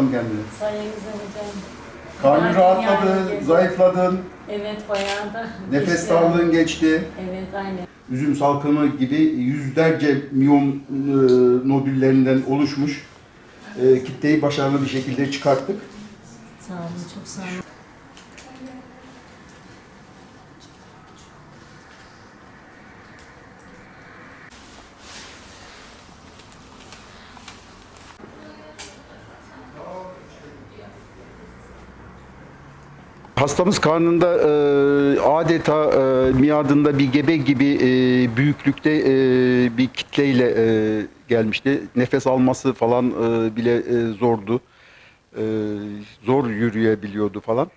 bakalım kendine. Sayenizde hocam. Karnın rahatladı, yani- zayıfladın, Evet bayağı da. nefes geçti. darlığın geçti. Evet aynen. Üzüm salkımı gibi yüzlerce miyom e, nodüllerinden oluşmuş e, kitleyi başarılı bir şekilde çıkarttık. Sağ olun çok sağ olun. Hastamız karnında e, adeta e, miadında bir gebe gibi e, büyüklükte e, bir kitleyle e, gelmişti. Nefes alması falan e, bile e, zordu. E, zor yürüyebiliyordu falan.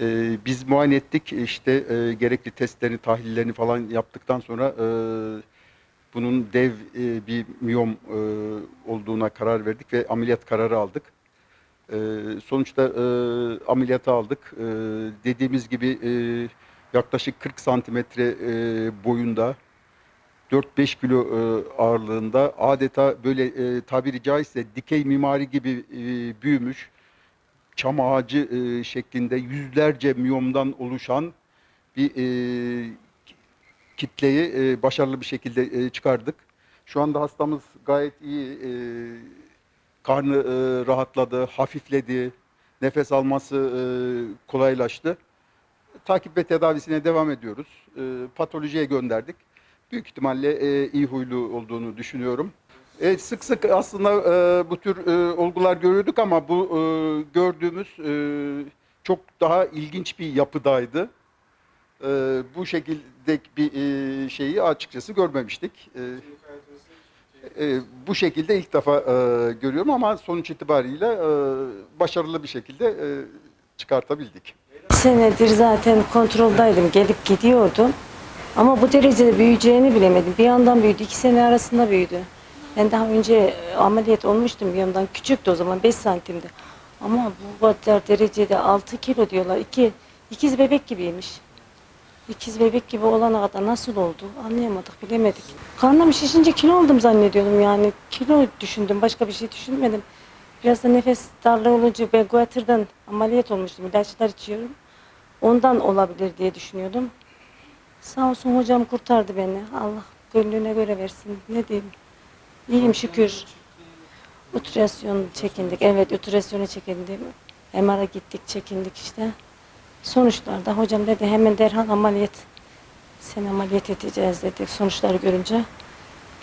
E, biz muayene ettik. İşte e, gerekli testlerini, tahlillerini falan yaptıktan sonra e, bunun dev e, bir miyom e, olduğuna karar verdik ve ameliyat kararı aldık. Ee, sonuçta e, ameliyata aldık. Ee, dediğimiz gibi e, yaklaşık 40 santimetre e, boyunda 4-5 kilo e, ağırlığında adeta böyle e, tabiri caizse dikey mimari gibi e, büyümüş çam ağacı e, şeklinde yüzlerce miyomdan oluşan bir e, kitleyi e, başarılı bir şekilde e, çıkardık. Şu anda hastamız gayet iyi. e, karnı e, rahatladı, hafifledi, nefes alması e, kolaylaştı. Takip ve tedavisine devam ediyoruz. E, patolojiye gönderdik. Büyük ihtimalle e, iyi huylu olduğunu düşünüyorum. E, sık sık aslında e, bu tür e, olgular görüyorduk ama bu e, gördüğümüz e, çok daha ilginç bir yapıdaydı. E, bu şekilde bir e, şeyi açıkçası görmemiştik. E, e, bu şekilde ilk defa e, görüyorum ama sonuç itibariyle e, başarılı bir şekilde e, çıkartabildik. Senedir zaten kontroldaydım. Gelip gidiyordum. Ama bu derecede büyüyeceğini bilemedim. Bir yandan büyüdü. iki sene arasında büyüdü. Ben daha önce e, ameliyat olmuştum bir yandan. Küçüktü o zaman 5 santimdi. Ama bu kadar derecede 6 kilo diyorlar. İki, ikiz bebek gibiymiş. İkiz bebek gibi olana kadar nasıl oldu anlayamadık, bilemedik. Karnım şişince kilo oldum zannediyordum yani. Kilo düşündüm, başka bir şey düşünmedim. Biraz da nefes darlığı olunca ben guatırdan ameliyat olmuştum. İlaçlar içiyorum. Ondan olabilir diye düşünüyordum. Sağ olsun hocam kurtardı beni. Allah gönlüne göre versin. Ne diyeyim. İyiyim şükür. Ultrasyon çekindik. Evet ultrasyonu çekindik. MR'a gittik çekindik işte. Sonuçlarda hocam dedi hemen derhal ameliyat. Seni ameliyat edeceğiz dedik sonuçları görünce.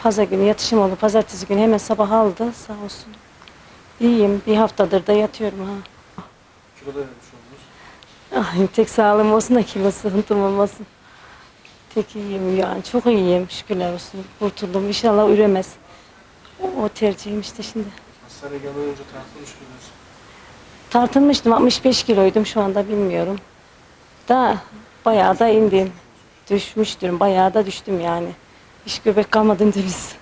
Pazar günü yatışım oldu. Pazartesi günü hemen sabah aldı sağ olsun. İyiyim. Bir haftadır da yatıyorum ha. Kilo da vermiş oldunuz. Ay, tek sağlığım olsun da kilo sıkıntım olmasın. Tek iyiyim yani. Çok iyiyim. Şükürler olsun. Kurtuldum. İnşallah üremez. O, o tercihim işte şimdi. Hastaneye gelmeden önce tartılmış mıydınız? Tartılmıştım. 65 kiloydum şu anda bilmiyorum. Da bayağı da indim. Düşmüştüm. Bayağı da düştüm yani. Hiç göbek kalmadım biz.